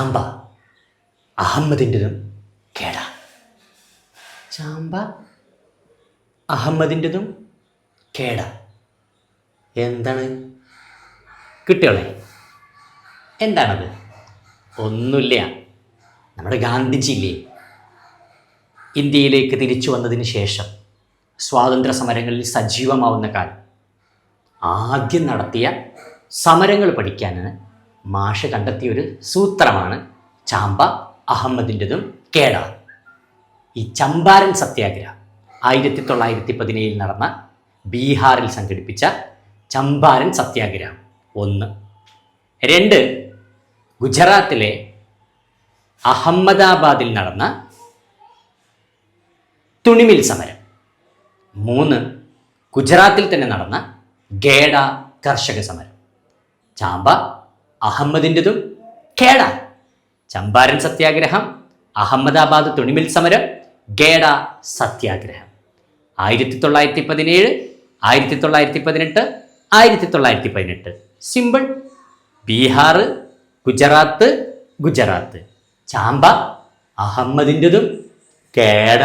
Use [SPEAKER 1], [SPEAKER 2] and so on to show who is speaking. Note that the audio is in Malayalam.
[SPEAKER 1] ചാമ്പ. അഹമ്മദിന്റെതും കേട. ചാമ്പ? അഹമ്മദിന്റെതും കേട. എന്താണ്? കിട്ടിയോളെ? എന്താണത്? ഒന്നുമില്ല. നമ്മുടെ ഗാന്ധിജി ഇല്ലേ ഇന്ത്യയിലേക്ക് തിരിച്ചു വന്നതിന് ശേഷം സ്വാതന്ത്ര്യ സമരങ്ങളിൽ സജീവമാവുന്ന കാലം. ആദ്യം നടത്തിയ സമരങ്ങൾ പഠിക്കാനാണ് മാഷ് കണ്ടെത്തിയ ഒരു സൂത്രമാണ് ചാമ്പ അഹമ്മദിന്റെതും കേട. ഈ ചമ്പാരൻ സത്യാഗ്രഹം ആയിരത്തി തൊള്ളായിരത്തി പതിനേഴിൽ നടന്ന ബീഹാറിൽ സംഘടിപ്പിച്ച ചമ്പാരൻ സത്യാഗ്രഹം. ഒന്ന്. രണ്ട്. ഗുജറാത്തിലെ അഹമ്മദാബാദിൽ നടന്ന തുണിമിൽ സമരം. മൂന്ന്. ഗുജറാത്തിൽ തന്നെ നടന്ന ഗേഡ കർഷക സമരം. ചാമ്പ അഹമ്മദിന്റെതും കേട ചമ്പാരൻ സത്യാഗ്രഹം അഹമ്മദാബാദ് തുണിമിൽ സമരം ഗേഡ സത്യാഗ്രഹം. ആയിരത്തി തൊള്ളായിരത്തി പതിനേഴ് ആയിരത്തി തൊള്ളായിരത്തി പതിനെട്ട് ആയിരത്തി തൊള്ളായിരത്തി പതിനെട്ട് സിമ്പിൾ ബീഹാർ ഗുജറാത്ത് ഗുജറാത്ത്. ചാമ്പ അഹമ്മദിന്റെതും കേട